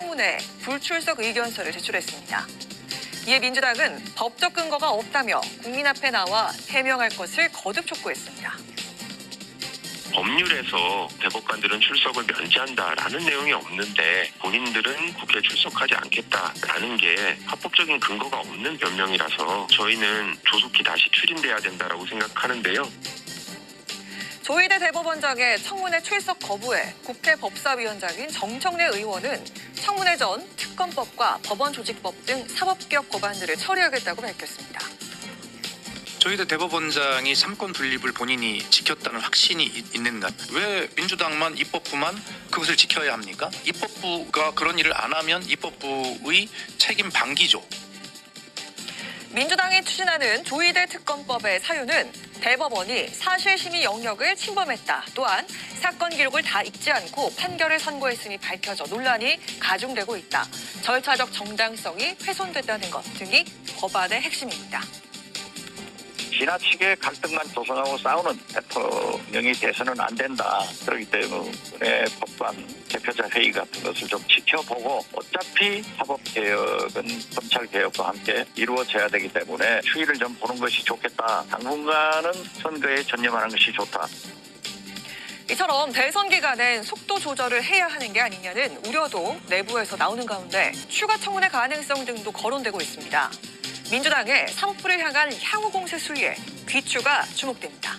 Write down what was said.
청문회 불출석 의견서를 제출했습니다. 이에 민주당은 법적 근거가 없다며 국민 앞에 나와 해명할 것을 거듭 촉구했습니다. 법률에서 대법관들은 출석을 면제한다라는 내용이 없는데 본인들은 국회에 출석하지 않겠다라는 게 합법적인 근거가 없는 변명이라서 저희는 조속히 다시 추진돼야 된다라고 생각하는데요. 조희대 대법원장의 청문회 출석 거부에 국회 법사위원장인 정청래 의원은 청문회 전 특검법과 법원조직법 등 사법개혁 법안들을 처리하겠다고 밝혔습니다. 저희들 대법원장이 삼권 분립을 본인이 지켰다는 확신이 있- 있는가? 왜 민주당만 입법부만 그것을 지켜야 합니까? 입법부가 그런 일을 안 하면 입법부의 책임 방기죠. 민주당이 추진하는 조희대 특검법의 사유는 대법원이 사실심의 영역을 침범했다. 또한 사건 기록을 다 읽지 않고 판결을 선고했음이 밝혀져 논란이 가중되고 있다. 절차적 정당성이 훼손됐다는 것 등이 법안의 핵심입니다. 지나치게 갈등만 조성하고 싸우는 대통령이 돼서는 안 된다. 그렇기 때문에 법관 대표자 회의 같은 것을 좀 지켜보고 어차피 사법개혁은 검찰개혁과 함께 이루어져야 되기 때문에 추이를 좀 보는 것이 좋겠다. 당분간은 선거에 전념하는 것이 좋다. 이처럼 대선 기간엔 속도 조절을 해야 하는 게 아니냐는 우려도 내부에서 나오는 가운데 추가 청문회 가능성 등도 거론되고 있습니다. 민주당의 사법부를 향한 향후 공세 수위에 귀추가 주목됩니다.